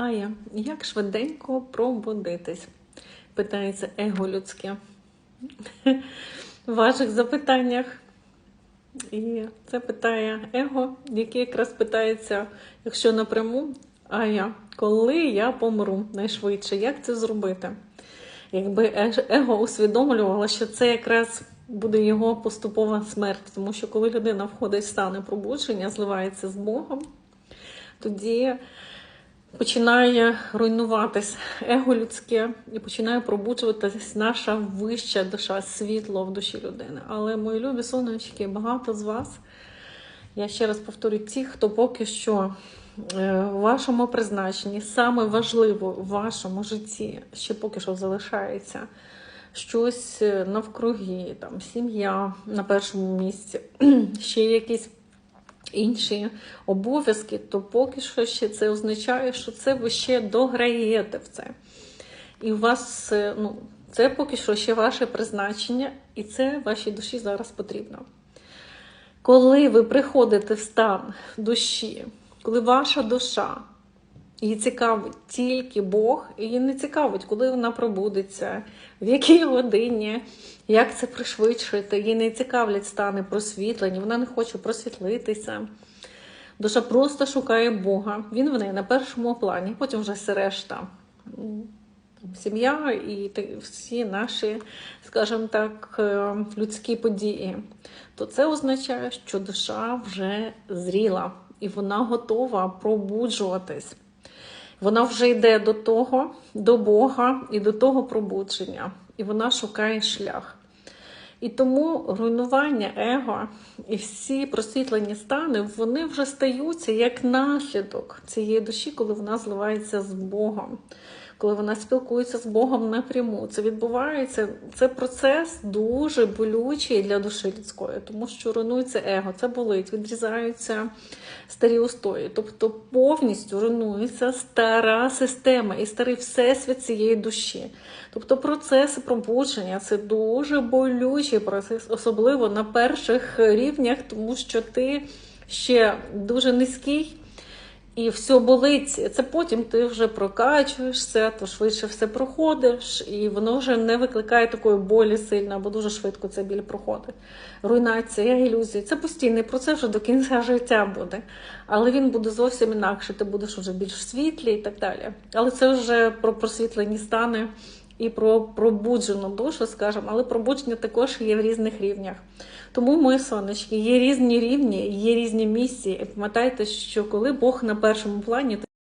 Ая, як швиденько пробудитись? Питається его людське в ваших запитаннях. І це питає его, яке якраз питається, якщо напряму, Ая, коли я помру найшвидше, як це зробити? Якби его усвідомлювало, що це якраз буде його поступова смерть, тому що коли людина входить в стани пробудження, зливається з Богом, тоді починає руйнуватись его людське і починає пробуджуватись наша вища душа, світло в душі людини. Але мої любі сонечки, багато з вас. Я ще раз повторю, ті, хто поки що е, в вашому призначенні, саме важливо в вашому житті, ще поки що залишається щось е, навкруги, там сім'я на першому місці, ще якісь інші обов'язки, то поки що ще це означає, що це ви ще дограєте в це. І у вас е, ну, це поки що ще ваше призначення, і це вашій душі зараз потрібно. Коли ви приходите в стан душі, коли ваша душа її цікавить тільки Бог, і її не цікавить, коли вона пробудеться, в якій годині, як це пришвидшити. Її не цікавлять стани просвітлені, вона не хоче просвітлитися. Душа просто шукає Бога. Він в неї на першому плані, потім вже все решта. Сім'я і всі наші, скажімо так, е, людські події. То це означає, що душа вже зріла і вона готова пробуджуватись. Вона вже йде до того, до Бога і до того пробудження, і вона шукає шлях. І тому руйнування его і всі просвітлені стани вони вже стаються як наслідок цієї душі, коли вона зливається з Богом, коли вона спілкується з Богом напряму. Це відбувається. Це процес дуже болючий для душі людської, тому що руйнується его, це болить, відрізаються старі устої. Тобто повністю руйнується стара система і старий всесвіт цієї душі. Тобто процеси пробудження це дуже болючий процес, особливо на перших рівнях, тому що ти ще дуже низький. І все болить. Це потім ти вже прокачуєшся, то швидше все проходиш, і воно вже не викликає такої болі сильно, бо дуже швидко це біль проходить. Руйнація, ілюзії. Це постійний процес вже до кінця життя буде. Але він буде зовсім інакше. Ти будеш вже більш світлі і так далі. Але це вже про просвітлені стани і про пробуджену душу, скажімо, але пробудження також є в різних рівнях. Тому, мої сонечки, є різні рівні, є різні місії. І пам'ятайте, що коли Бог на першому плані,